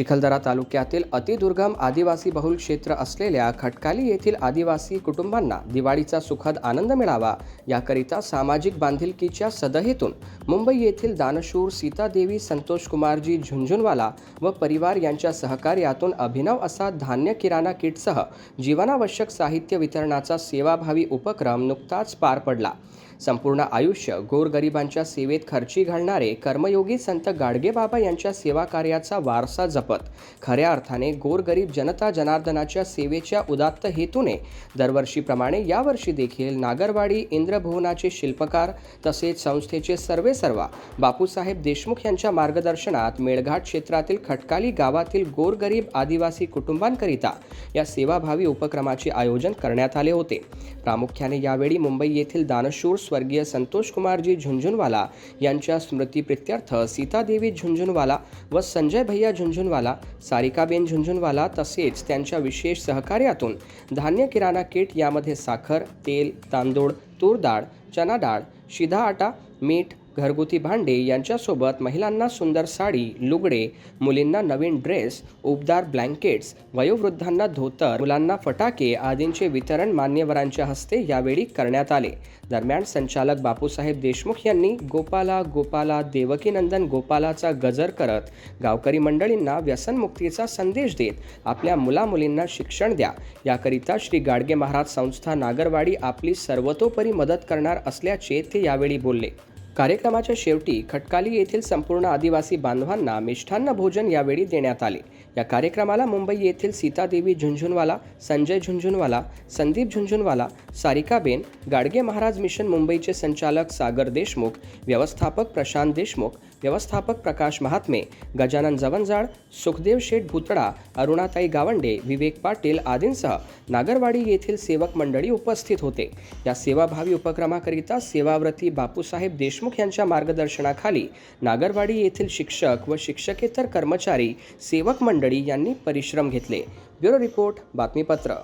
चिखलदरा तालुक्यातील अतिदुर्गम आदिवासी बहुल क्षेत्र असलेल्या खटकाली येथील आदिवासी कुटुंबांना दिवाळीचा सुखद आनंद मिळावा. याकरिता सामाजिक बांधिलकीच्या सदहेतून मुंबई येथील दानशूर सीतादेवी संतोष कुमारजी झुंझुनवाला व परिवार यांच्या सहकार्यातून अभिनव असा धान्य किराणा किटसह जीवनावश्यक साहित्य वितरणाचा सेवाभावी उपक्रम नुकताच पार पडला. संपूर्ण आयुष्य गोरगरिबांच्या सेवेत खर्ची घालणारे कर्मयोगी संत गाडगेबाबा यांच्या सेवा कार्याचा वारसा जपत खऱ्या अर्थाने गोरगरीब जनता जनार्दनाच्या सेवेच्या उदात्त हेतूने दरवर्षीप्रमाणे यावर्षी देखील नागरवाडी इंद्रभुवनाचे शिल्पकार तसेच संस्थेचे सर्वे सर्वा बापूसाहेब देशमुख यांच्या मार्गदर्शनात मेळघाट क्षेत्रातील खटकाली गावातील गोरगरीब आदिवासी कुटुंबांकरिता या सेवाभावी उपक्रमाचे आयोजन करण्यात आले होते. प्रामुख्याने यावेळी मुंबई येथील दानशूर स्वर्गीय संतोष कुमारजी झुंझुनवाला यांच्या स्मृतीप्रित्यर्थ सीतादेवी झुंझुनवाला व संजय भैया झुंझुनवाला सारिकाबेन झुंझुनवाला तसेच त्यांच्या विशेष सहकार्यातून धान्य किराणा किट यामध्ये साखर तेल तांदूळ तूर डाळ चना डाळ शिधा आटा मीठ घरगुती भांडे यांच्यासोबत महिलांना सुंदर साडी लुगडे मुलींना नवीन ड्रेस उबदार ब्लँकेट्स वयोवृद्धांना धोतर मुलांना फटाके आदींचे वितरण मान्यवरांच्या हस्ते यावेळी करण्यात आले. दरम्यान संचालक बापूसाहेब देशमुख यांनी गोपाला गोपाला देवकीनंदन गोपालाचा गजर करत गावकरी मंडळींना व्यसनमुक्तीचा संदेश देत आपल्या मुलामुलींना शिक्षण द्या. याकरिता श्री गाडगे महाराज संस्था नागरवाडी आपली सर्वतोपरी मदत करणार असल्याचे ते यावेळी बोलले. कार्यक्रमाच्या शेवटी खटकाली येथील संपूर्ण आदिवासी बांधवांना मिष्ठान्न भोजन यावेळी देण्यात आले. या कार्यक्रमाला मुंबई येथील सीतादेवी झुंझुनवाला संजय झुंझुनवाला संदीप झुंझुनवाला सारिकाबेन गाडगे महाराज मिशन मुंबईचे संचालक सागर देशमुख व्यवस्थापक प्रशांत देशमुख व्यवस्थापक प्रकाश महात्मे गजानन जवंजाळ सुखदेव शेठ भुतडा अरुणाताई गावंडे विवेक पाटील आदींसह नागरवाडी येथील सेवक मंडळी उपस्थित होते. या सेवाभावी उपक्रमाकरिता सेवाव्रती बापूसाहेब देशमुख यांच्या मार्गदर्शनाखाली नागरवाडी येथील शिक्षक व शिक्षकेतर कर्मचारी सेवक मंडळी यांनी परिश्रम घेतले. ब्युरो रिपोर्ट बातमीपत्र.